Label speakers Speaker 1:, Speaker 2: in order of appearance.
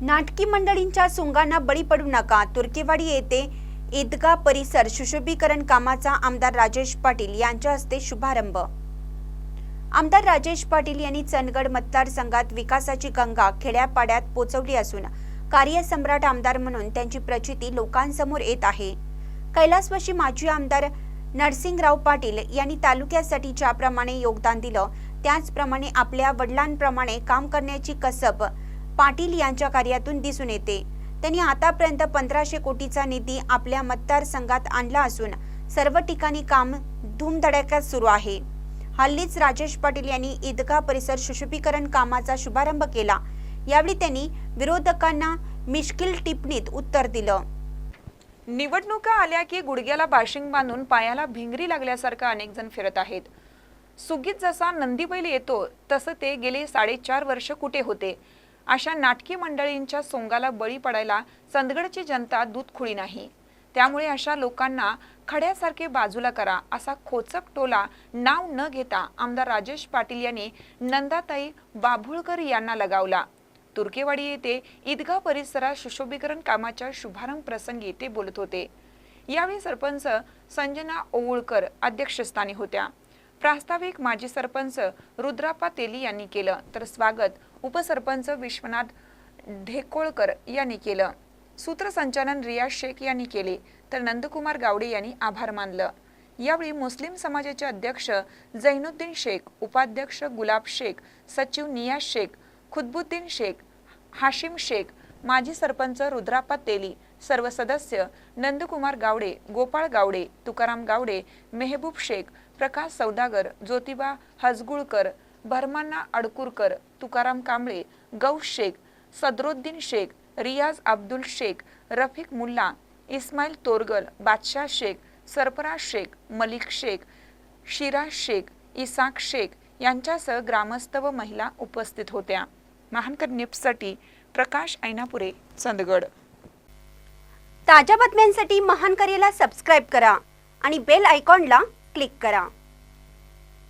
Speaker 1: नाटकी मंडळींच्या सुंगांना बळी पडू नका. तुर्केवाडी येथे ईदगा परिसर सुशोभीकरण कामाचा आमदार राजेश पाटील यांच्या हस्ते शुभारंभ. आमदार राजेश पाटील यांनी चंदगड मतदारसंघात विकासाची गंगा खेड्यापाड्यात पोचवली असून कार्यसम्राट आमदार म्हणून त्यांची प्रचिती लोकांसमोर येत आहे. कैलासवासी माजी आमदार नरसिंगराव पाटील यांनी तालुक्यासाठी ज्याप्रमाणे योगदान दिलं त्याचप्रमाणे आपल्या वडिलांप्रमाणे काम करण्याची कसब पाटील यांच्या कार्यातून दिसून येते. त्यांनी आतापर्यंत पंधराशे कोटीचा निधी आपल्या मतदारसंघात आणला असून सर्व ठिकाणी काम धूमधडाक्यात सुरू आहे. हल्लीच राजेश पाटील यांनी ईदगाह परिसर सुशोभीकरण कामाचा शुभारंभ केला. यावेळी त्यांनी विरोधकांना मिश्किल टिप्पणीत उत्तर दिलं.
Speaker 2: निवडणुका आल्या की गुडघ्याला बाशिंग बांधून पायाला भिंगरी लागल्यासारखं अनेक जण फिरत आहेत. सुगीत जसा नंदीबैल येतो तसं ते गेले साडेचार वर्ष कुठे होते? अशा नाटकी मंडळींच्या सोंगाला बळी पडायला चंदगडची जनता दूध खुळी नाही. त्यामुळे अशा लोकांना खड्यासारखे बाजूला करा असा खोचक टोला नाव न घेता आमदार राजेश पाटील यांनी नंदाताई बाभुळकर यांना लगावला. तुर्केवाडी येथे ईदगाह परिसरात सुशोभीकरण कामाच्या शुभारंभ प्रसंगी ते बोलत होते. यावेळी सरपंच संजना ओवळकर अध्यक्षस्थानी होत्या. प्रास्ताविक माजी सरपंच रुद्रापा तेली यांनी केलं. तर स्वागत उपसरपंच विश्वनाथ ढेकोळकर यांनी केलं. सूत्रसंचालन रियाज शेख यांनी केले. तर नंदकुमार गावडे यांनी आभार मानलं. यावेळी मुस्लिम समाजाचे अध्यक्ष झैनुद्दीन शेख उपाध्यक्ष गुलाब शेख सचिव नियाज शेख खुदबुद्दीन शेख हाशिम शेख माजी सरपंच रुद्रापा तेली सर्व सदस्य नंदकुमार गावडे गोपाळ गावडे तुकाराम गावडे मेहबूब शेख प्रकाश सौदागर ज्योतिबा हजगुळकर भरमाना अडकुरकर तुकाराम कांबळे गौश शेख सदरुद्दीन शेख रियाज अब्दुल शेख रफिक मुल्ला इस्माईल तोरगल बादशाह शेख सरफराज शेख मलिक शेख शिराज शेख इसाक शेख यांच्यासह ग्रामस्थ व महिला उपस्थित होत्या. महानकर निप्ससाठी प्रकाश ऐनापुरे चंदगड.
Speaker 1: ताज्या बातम्यांसाठी महान करेला सबस्क्राईब करा आणि बेल आयकॉनला क्लिक करा.